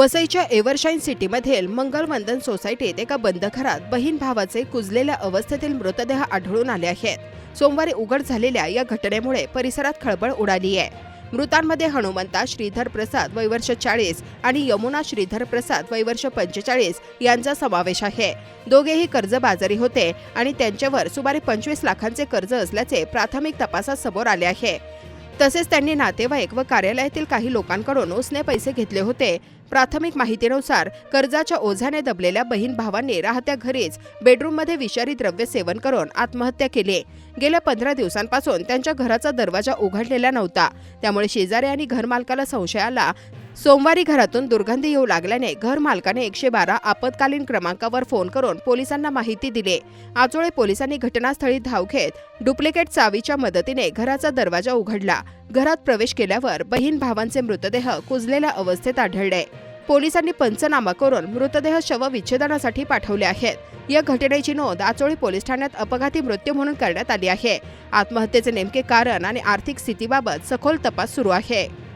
वसईच्या एव्हरशाईन सिटीमधील मंगलवंदन सोसायटीत एका बंद घरात बहीण भावाचे कुजलेल्या अवस्थेतील मृतदेह आढळून आले आहेत. सोमवारी उघड झालेल्या या घटनेमुळे परिसरात खळबळ उडाली आहे. मृतांमध्ये हनुमंता श्रीधर प्रसाद वैवर्ष चाळीस आणि यमुना श्रीधर प्रसाद वैवर्ष पंचेचाळीस यांचा समावेश आहे. दोघेही कर्जबाजारी होते आणि त्यांच्यावर सुमारे पंचवीस लाखांचे कर्ज असल्याचे प्राथमिक तपासात समोर आले आहे. तसेच त्यांनी नातेवाईक व कार्यालयातील काही लोकांकडून उसने पैसे घेतले होते. प्राथमिक माहितीनुसार कर्जाच्या ओझ्याने दबलेल्या बहीण भावांनी राहत्या घरीच बेडरूममध्ये विषारी द्रव्य सेवन करून आत्महत्या केली. गेल्या पंधरा दिवसांपासून त्यांच्या घराचा दरवाजा उघडलेला नव्हता. त्यामुळे शेजारी आणि घरमालकाला संशय आला सोमवारी घरातून दुर्गंधी येऊ लागल्याने घर मालकाने एकशे बारा आपत्कालीन क्रमांकावर फोन करून पोलिसांना माहिती दिली. आचोळे पोलिसांनी घटनास्थळी धाव घेत डुप्लिकेट चावीच्या मदतीने घराचा दरवाजा उघडला. घरात प्रवेश केल्यावर बहीण भावांचे मृतदेह कुजलेल्या अवस्थेत आढळले. पोलिसांनी पंचनामा करून मृतदेह शवविच्छेदनासाठी पाठवले आहेत. या घटनेची नोंद आचोळी पोलीस ठाण्यात अपघाती मृत्यू म्हणून करण्यात आली आहे. आत्महत्येचे नेमके कारण आणि आर्थिक स्थितीबाबत सखोल तपास सुरू आहे.